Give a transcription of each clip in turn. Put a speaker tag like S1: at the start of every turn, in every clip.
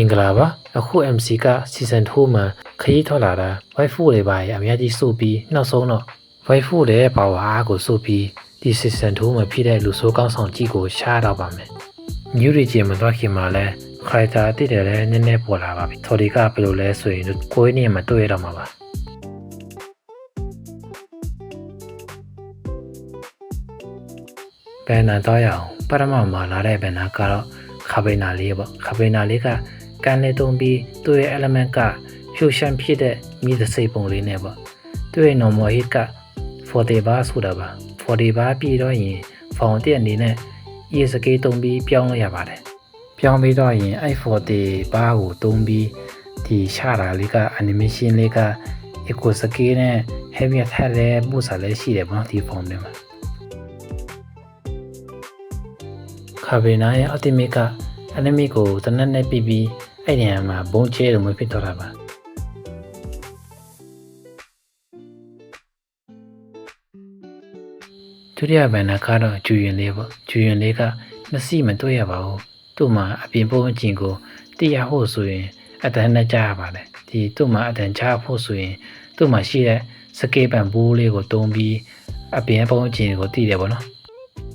S1: မင်္ဂလာပါအခု MC က season 2မှာခရီးထွက်လာတာ waifu တွေပါရအများကြီးစုပြီးနောက်ဆုံးတော့ waifu တွေရဲ့ power အားကိုစုပြီးဒီ season 2မှာဖြစ်တဲ့လူဆိုးကောင်းဆောင်ကြီးကိုရှားတော့ပါမယ် new region မှာတော့ခင်မှာလဲ character အတိတ်တွေလည်းနည်းနည်းပေါ်လာပါပြီ Tori ကဘယ်လိုလဲဆိုရင်ကိုယ်နေရာမှာတွေ့ရတော့မှာပါဘယ်နာတော့ရအောင်ပရမမှာလာတဲ့ဘယ်နာကတော့ခါပိနာလေးပေါ့ခါပိနာလေးက ကန်လေတုံးပြီးသူ့ရဲ့ element က fusion ဖြစ်တဲ့မြည်သစိတ်ပုံလေးနဲ့ပေါ့သူ့ရဲ့ normal hit က40 bar ဆိုတာပါ40 bar ပြီးတော့ရင် found တဲ့အနေနဲ့ ESK တုံးပြီးပြောင်းလို့ရပါတယ်ပြောင်းပြီးတော့ရင်အဲ့40 bar ကိုတုံးပြီးဒီရှာတာလေးက animation လေးက eco scale နဲ့ heavy attack လည်းပို့စားလည်းရှိတယ်ပေါ့နော်ဒီ form ထဲမှာခါဗေနာရဲ့ ultimate က enemy ကိုတနက်နဲ့ပြီးပြီး အဲ့ဒီနေရာမှာဘုံကျဲလိုမျိုးဖြစ်သွားတာပါဒုတိယဘန်နာကတော့ဂျူရင်လေးပေါ့ဂျူရင်လေးကမစီမတွေ့ရပါဘူးသူ့မှာအပြင်ပုံအကျင်ကိုတရဖို့ဆိုရင်အတန်းနဲ့ကြားရပါတယ်ဒီသူ့မှာအတန်းကြားဖို့ဆိုရင်သူ့မှာရှိတဲ့စကေးပန်ဘူးလေးကိုတုံးပြီးအပြင်ပုံအကျင်ကိုတည်တယ်ပေါ့နော်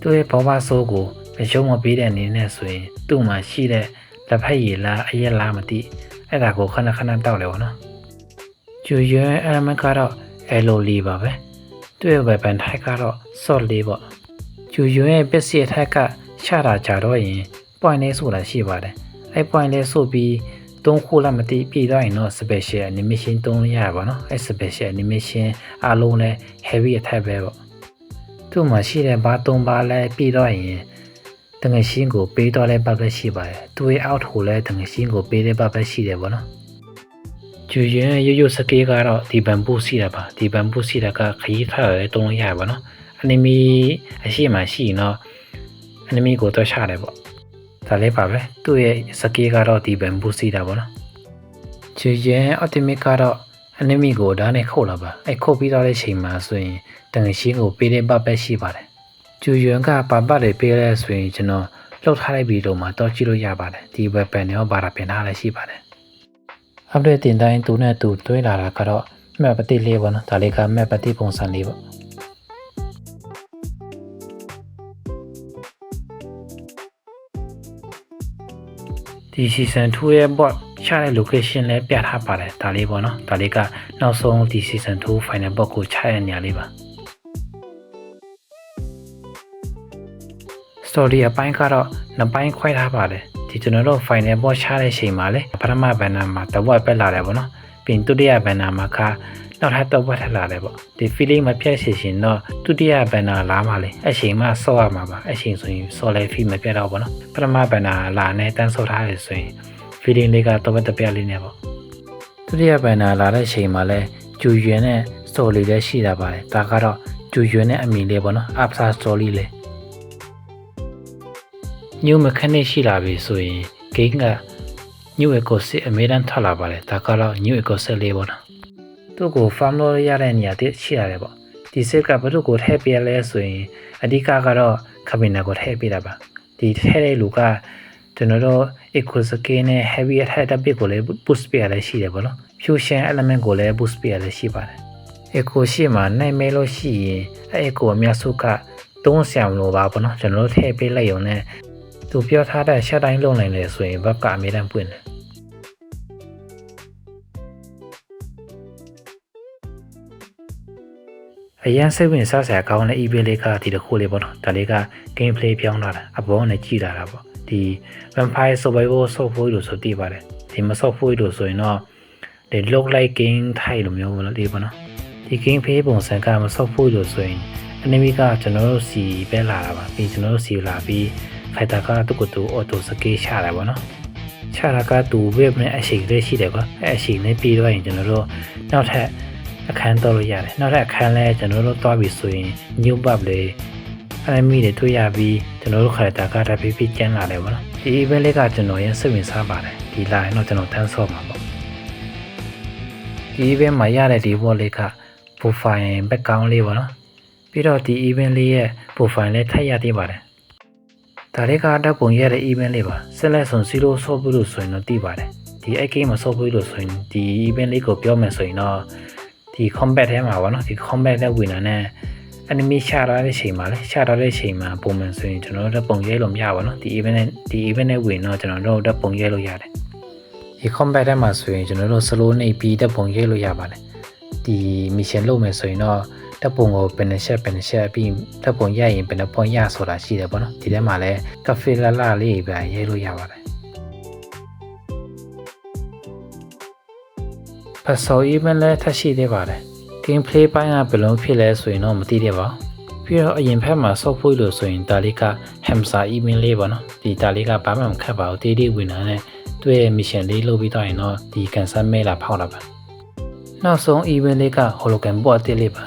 S1: သူ့ရဲ့ဘောဘာဆိုးကိုမရှုံးမပေးတဲ့အနေနဲ့ဆိုရင်သူ့မှာရှိတဲ့ လက်ဖက်ရည်လားအရက်လားမသိအဲ့ဒါကိုခဏခဏတောက်လေပေါ့နော်ကျူရွန်းအလမကတော့အဲလိုလေးပါပဲသူ့ရဲ့ weapon type ကတော့ sword လေးပေါ့ကျူရွန်းရဲ့ပစ္စည်း type ကရှာတာကြတော့ရင် point လေးဆိုတာရှိပါတယ်အဲ့ point လေးဆိုပြီးသုံးခုလားမသိပြည်သွားရင်တော့ special animation သုံးလို့ရပါတော့အဲ့ special animation အားလုံးလဲ heavy attack ပဲပေါ့သူ့မှာရှိတဲ့ဘာသုံးပါလဲပြည်တော့ရင် တငယ်ရှင်းကိုပေးတော့တဲ့ဘက်ပဲရှိပါတယ်။သူရဲ့အောက်ထိုလည်းတငယ်ရှင်းကိုပေးတဲ့ဘက်ပဲရှိတယ်ပေါ့နော်။ကျူရင်ရွရွစကေးကတော့ဒီဘန်ပူစီတာပါ။ဒီဘန်ပူစီတာကခရီးထွက်ရဲတုံးလို့ရပါတော့။အနီမီအရှိမှရှိရင်တော့အနီမီကိုတော့ချတယ်ပေါ့။ဒါလေးပါပဲ။သူ့ရဲ့စကေးကတော့ဒီဘန်ပူစီတာပေါ့နော်။ကျူရင်အော်တီမစ်ကတော့အနီမီကိုဓာတ်နဲ့ခုတ်လာပါ။အဲခုတ်ပြီးတော့တဲ့ချိန်မှာဆိုရင်တငယ်ရှင်းကိုပေးတဲ့ဘက်ပဲရှိပါတယ်။ ကျူယွန်ကပါပတ်တွေပေးလဲဆိုရင်ကျွန်တော်လှုပ်ထားလိုက်ပြီးတော့မှတော့ကြည့်လို့ရပါတယ်ဒီ weapon တွေရောဘာသာပြင်ထားလည်းရှိပါတယ် update တင်တိုင်းသူနဲ့သူတွဲလာတာကတော့ map ပတိလေးပေါ့နော်ဒါလေးက map ပတိပုံစံလေးပေါ့ဒီ season 2ရဲ့ bot ချတဲ့ location လည်းပြထားပါတယ်ဒါလေးပေါ့နော်ဒါလေးကနောက်ဆုံးဒီ season 2 final bot ကိုချရတဲ့နေရာလေးပါ story အပိုင်းကတော့နှစ်ပိုင်းခွဲထားပါတယ်ဒီကျွန်တော်တို့ final boss ချတဲ့ချိန်မှာလေပထမဘန်နာမှာတဝက်ပဲလာတယ်ပေါ့နော်ပြီးရင်ဒုတိယဘန်နာမှာကနောက်ထပ်တဝက်ထပ်လာတယ်ပေါ့ဒီ feeling မပြတ်စီရှင်တော့ဒုတိယဘန်နာလာမှလေအချိန်မှဆော့ရမှာပါအချိန်ဆိုရင်ဆော့လဲ feel မပြတ်တော့ပေါ့နော်ပထမဘန်နာလာနဲ့တန်းဆော့ထားတယ်ဆိုရင် feeling လေးကတဝက်တပြက်လေးနဲ့ပေါ့ဒုတိယဘန်နာလာတဲ့ချိန်မှာလဲဂျူရွင်နဲ့ story လည်းရှိတာပါတယ်ဒါကတော့ဂျူရွင်နဲ့အမီလေးပေါ့နော် after story လေး new mechanic ရှိလာပြီဆိုရင် game က new eco set အမြဲတမ်းထွက်လာပါတယ်ဒါကတော့ new eco set လေးပေါ့နော်သူ့ကို farm လို့ရတဲ့နေရာတစ်ရှိရတယ်ပေါ့ဒီ set ကဘယ်သူကိုထည့်ပြလဲဆိုရင်အဓိကကတော့ cabinet ကိုထည့်ပြတာပါဒီထည့်တဲ့လူကကျွန်တော်တို့ eco scale နဲ့ heavy attack တစ်ပစ်ကိုလည်း boost ပြရလည်းရှိတယ်ပေါ့နော် fusion element ကိုလည်း boost ပြရလည်းရှိပါတယ် eco ရှိမှနိုင်မဲလို့ရှိရင်အဲ eco အများစုကသုံးဆရာမလို့ပါပေါ့နော်ကျွန်တော်တို့ထည့်ပေးလိုက်ရုံနဲ့ သူပြောထားတဲ့ရှက်တိုင်းလုံနိုင်လေဆိုရင်ဘက်ကအမြဲတမ်းပွင့်တယ်အရန်စိတ်ဝင်စားစရာကောင်းတဲ့ eBay လေးကဒီတစ်ခုလေးပေါ့နော်ဒါလေးက gameplay ပြောင်းလာတာအပေါ်နဲ့ကြည်လာတာပေါ့ဒီ Vampire Survival Software လို့ဆိုတည်ပါတယ်ဒီမ software လို့ဆိုရင်တော့ဒီ look like game ထိုက်လို့မျိုးပေါ့နော်ဒီပေါ့နော်ဒီ gameplay ပုံစံကမ software လို့ဆိုရင် enemy ကကျွန်တော်တို့စီပဲလာတာပါပြီးကျွန်တော်တို့စီလာပြီး ဖိုက်တာကသူ့ကိုသူအော်တိုစကေးချတာပေါ့နော်ချတာကသူဝက်နဲ့အရှိန်လေးရှိတယ်ကွာအဲအရှိန်လေးပြီးတော့ရင်ကျွန်တော်တို့နောက်ထပ်အခန်းတော့လို့ရတယ်နောက်ထပ်အခန်းလဲကျွန်တော်တို့တွားပြီဆိုရင် new buff လေးအမီတွေတွေ့ရပြီးကျွန်တော်တို့ခရတာကတဖြည်းဖြည်းကျန်းလာတယ်ပေါ့နော်ဒီ event လေးကကျွန်တော်ရင်စိတ်ဝင်စားပါတယ်ဒီလာရင်တော့ကျွန်တော်တန်းဆော့မှာပေါ့ဒီ event မှာရတဲ့ဒီ wall လေးက profile background လေးပေါ့နော်ပြီးတော့ဒီ event လေးရဲ့ profile လေးထပ်ရသေးပါတယ် ဒါလေးကဓာတ်ပုံရတဲ့ event လေးပါဆက်လက်ဆုံးစီလိုဆော့ဘူးလို့ဆိုရင်တော့သိပါတယ်ဒီအကိမဆော့ဘူးလို့ဆိုရင်ဒီ event လေးကိုပြောမယ်ဆိုရင်တော့ဒီ combat ထဲမှာပေါ့နော်ဒီ combat နဲ့ဝင်တာနဲ့ enemy ရှာထားတဲ့ချိန်မှာလေရှာထားတဲ့ချိန်မှာပုံမှန်ဆိုရင်ကျွန်တော်တို့ဓာတ်ပုံရိုက်လို့မရပါဘူးနော်ဒီ event နဲ့ဒီ event နဲ့ဝင်တော့ကျွန်တော်တို့ဓာတ်ပုံရိုက်လို့ရတယ်ဒီ combat ထဲမှာဆိုရင်ကျွန်တော်တို့ slow နေပြီးဓာတ်ပုံရိုက်လို့ရပါတယ်ဒီ mission လုပ်မယ်ဆိုရင်တော့ ဓာတ်ပုံကိုဘယ်နှချက်ဘယ်နှချက်ပြီးဓာတ်ပုံရိုက်ရင်ဘယ်နှ point ရဆိုတာရှိတယ်ပေါ့နော်ဒီထဲမှာလည်း cafe လာလာလေးပဲရိုက်လို့ရပါတယ်ဖတ်စော event လည်းထပ်ရှိသေးပါတယ် game play ပိုင်းကဘယ်လိုဖြစ်လဲဆိုရင်တော့မသိသေးပါဘူးပြီးတော့အရင်ဖက်မှာ software လို့ဆိုရင်ဒါလေးက hamster email လေးပေါ့နော်ဒီဒါလေးကဘာမှမခက်ပါဘူးတေးတေးဝင်လာတဲ့သူ့ရဲ့ mission လေးလုပ်ပြီးတော့ရင်တော့ဒီ cancel mail လာဖောက်တာပါနောက်ဆုံး email လေးက hologram ပေါ်အသေးလေးပါ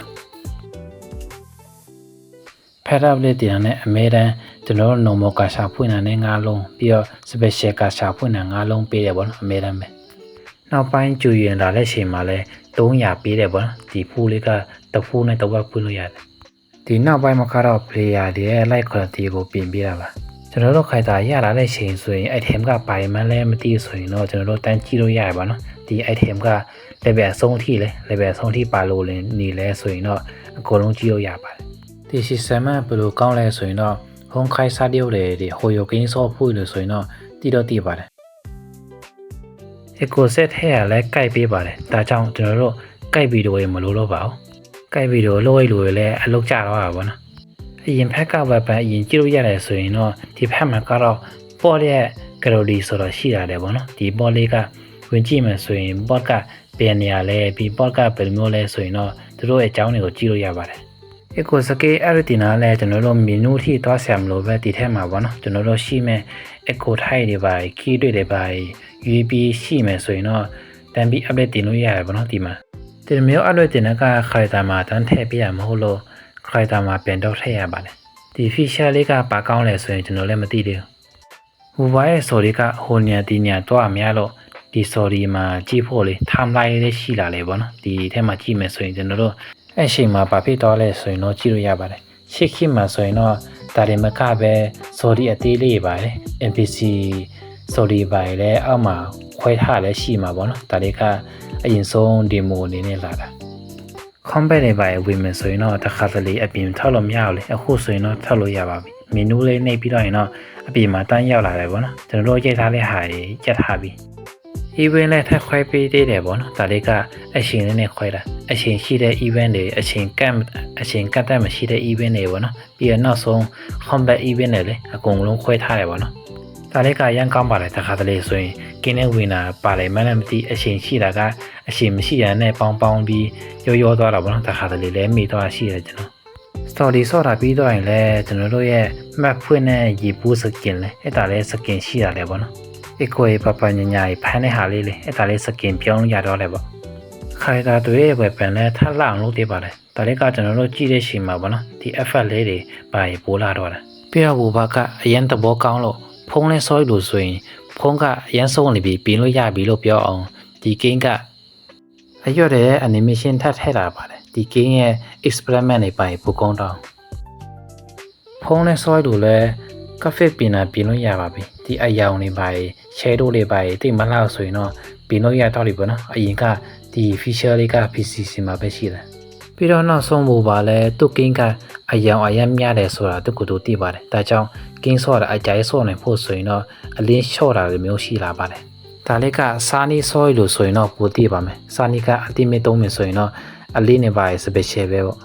S1: ဖက်ပ်လေးတင်တာနဲ့အမဲတန်းကျွန်တော်တို့ normal ကရှာဖွင့်တာနဲ့၅လုံးပြီးတော့ special ကရှာဖွင့်တာ၅လုံးပေးတယ်ပေါ့နော်အမဲတန်းပဲနောက်ပိုင်းကျူရင်လာတဲ့ချိန်မှာလဲ300ပေးတယ်ပေါ့နော်ဒီဖူးလေးကတဖူးနဲ့တစ်ဝက်ဖွင့်လို့ရတယ်ဒီနောက်ပိုင်းမှာကတော့ player တွေရဲ့ like quality ကိုပြင်ပေးတာပါကျွန်တော်တို့ခိုက်တာရလာတဲ့ချိန်ဆိုရင် item ကပါရမှန်းလဲမသိဆိုရင်တော့ကျွန်တော်တို့တန်းကြည့်လို့ရတယ်ပါနော်ဒီ item က level အဆုံးအထိလဲ level အဆုံးအထိပါလို့လင်းနေလဲဆိုရင်တော့အကုန်လုံးကြည့်လို့ရပါတယ် ဒီ system ကဘယ်လိုကောင်းလဲဆိုရင်တော့ home ခိုက်စားတရုပ်တွေဒီဟိုယိုကင်းဆော့ဖွင့်လို့ဆိုရင်တော့တိတော့တိပါတယ် eco set ထဲကလည်းကြိုက်ပေးပါတယ်ဒါကြောင့်ကျွန်တော်တို့ကြိုက်ဗီဒီယိုတွေမလို့တော့ပါဘူးကြိုက်ဗီဒီယိုလို့ရလို့လည်းအလုပ်ကြတော့ပါဘောနော်အရင်ဖက်ကဝက်ပန်အရင်ကြည့်လို့ရတယ်ဆိုရင်တော့ဒီဖက်မှာကတော့ပေါ်ရဲ့ calorie ဆိုတော့ရှိရတယ်ဗောနော်ဒီပေါ်လေးကဝင်ကြည့်မယ်ဆိုရင် pod ကဘယ်နေရာလဲပြီး pod ကဘယ်လိုမျိုးလဲဆိုရင်တော့သူတို့ရဲ့အကြောင်းတွေကိုကြည့်လို့ရပါတယ် eco scale editor လည်းကျွန်တော်တို့ menu ထိသွားဆရာမလို့ပဲဒီထဲမှာဗောနော်ကျွန်တော်တို့ရှိမဲ့ eco type တွေပါ key တွေတွေပါ UAP ရှိမယ်ဆိုရင်တော့တန်ပြီး update တင်လို့ရတယ်ဗောနော်ဒီမှာဒီမျိုး update တင်တဲ့က character မှာတန်းထည့်ပြရမဟုတ်လို့ character မှာပြန်တော့ထည့်ရပါတယ်ဒီ feature လေးကပါကောင်းလဲဆိုရင်ကျွန်တော်လည်းမသိသေးဘူး mobile ရဲ့ sorry ကဟိုညာဒီညာတော့အများလို့ဒီ sorry မှာကြည့်ဖို့လေ timeline လေးရှိလာလေဗောနော်ဒီထဲမှာကြည့်မယ်ဆိုရင်ကျွန်တော်တို့ အဲ့ချိန်မှာဘာဖြစ်သွားလဲဆိုရင်တော့ကြည့်လို့ရပါတယ်ရှစ်ခေတ်မှာဆိုရင်တော့ဒါတွေမကပဲ sorry အသေးလေးပါတယ် NPC sorry ပါလေအောက်မှာခွဲထားလည်းရှိမှာပေါ့နော်ဒါတွေကအရင်ဆုံး demo အနေနဲ့လာတာ combat တွေပါဝင်မယ်ဆိုရင်တော့တစ်ခါတလေအပြင်ထောက်လို့မရဘူးလေအခုဆိုရင်တော့ထောက်လို့ရပါပြီ menu လေးနှိပ်ပြီးတော့ရင်တော့အပြင်မှာတန်းရောက်လာတယ်ပေါ့နော်ကျွန်တော်တို့ရိုက်ထားတဲ့ဟာတွေကြက်ထားပြီ event လည်းထပ်ခွဲပေးသေးတယ်ပေါ့နော်ဒါလေးကအရှင်လေးနဲ့ခွဲတာအရှင်ရှိတဲ့ event တွေအရှင်ကတ်အရှင်ကတ်တက်မရှိတဲ့ event တွေပေါ့နော်ပြီးတော့နောက်ဆုံး combat event တွေလည်းအကုန်လုံးခွဲထားတယ်ပေါ့နော်ဒါလေးကရန်ကောင်းပါလေတခါတလေဆိုရင်ကင်းနဲ့ဝင်တာပါလေမလည်းမသိအရှင်ရှိတာကအရှင်မရှိရတဲ့ပေါင်းပေါင်းပြီးရောရောသွားတာပေါ့နော်တခါတလေလည်းမိသွားရှိတယ်ကျွန်တော် story ဆော့တာပြီးတော့ရင်လည်းကျွန်တော်တို့ရဲ့ map ဖွင့်တဲ့ရေပူး skin လဲအဲ့ဒါလည်း skin ရှိတာလေပေါ့နော် eco ပပညာညာဖမ်းတဲ့ဟာလေးလေအဲ့ဒါလေး skin ပြောင်းလို့ရတော့လေပေါ့ခိုင်တာတွေရဲ့ weapon လဲထပ်လောင်လို့တည်ပါတယ်ဒါလေးကကျွန်တော်တို့ကြည့်တဲ့ချိန်မှာပေါ့နော်ဒီ effect လေးတွေပါရေပိုးလာတော့တယ်ပြီးတော့ဘူဘကအရင်သဘောကောင်းလို့ဖုံးလဲဆော့လို့ဆိုရင်ဖုံးကအရန်ဆုံးနေပြီပြင်လို့ရပြီလို့ပြောအောင်ဒီ game ကအရွက်တဲ့ animation ထပ်ထည့်လာပါတယ်ဒီ game ရဲ့ experiment တွေပါရေပိုကောင်းတော့ဖုံးလဲဆော့လို့လဲ graphic ပြင်တာပြင်လို့ရပါပြီ ဒီအယောင်တွေပါရေ shadow တွေပါရေတိတ်မလောက်ဆိုရင်တော့ပြင်လို့ရတော့ပြီပေါ့နော်အရင်ကဒီ feature လေးက PCC မှာပဲရှိတယ်ပြီးတော့နောက်ဆုံးဖို့ပါလဲသူကင်းကအယောင်အယမ်းများတယ်ဆိုတာသူကတူသိပါတယ်ဒါကြောင့်ကင်းဆော့တာအကြိုက်ဆော့နိုင်ဖို့ဆိုရင်တော့အလင်းလျှော့တာလိုမျိုးရှိလာပါတယ်ဒါလေးကစာနီဆော့လို့ဆိုရင်တော့ပိုသိပါမယ်စာနီကအတိမစ်သုံးမယ်ဆိုရင်တော့အလင်းနေပါရဲ့ special ပဲပေါ့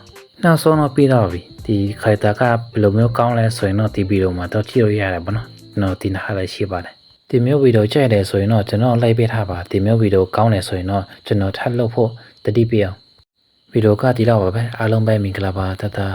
S1: နောက်ဆုံးတော့ပြီးတော့ပြီဒီခိုင်တာကဘယ်လိုမျိုးကောင်းလဲဆိုရင်တော့ဒီဗီဒီယိုမှာတော့ကြည့်လို့ရတယ်ပေါ့နော် ကျွန်တော်တင်ထားလည်းရှိပါတယ်ဒီမျိုးဗီဒီယိုကြိုက်တယ်ဆိုရင်တော့ကျွန်တော်လိုက်ပေးထားပါဒီမျိုးဗီဒီယိုကောင်းတယ်ဆိုရင်တော့ကျွန်တော်ထပ်လုပ်ဖို့တတိပြအောင်ဗီဒီယိုကဒီလောက်ပါပဲအားလုံးပဲမင်္ဂလာပါတတာ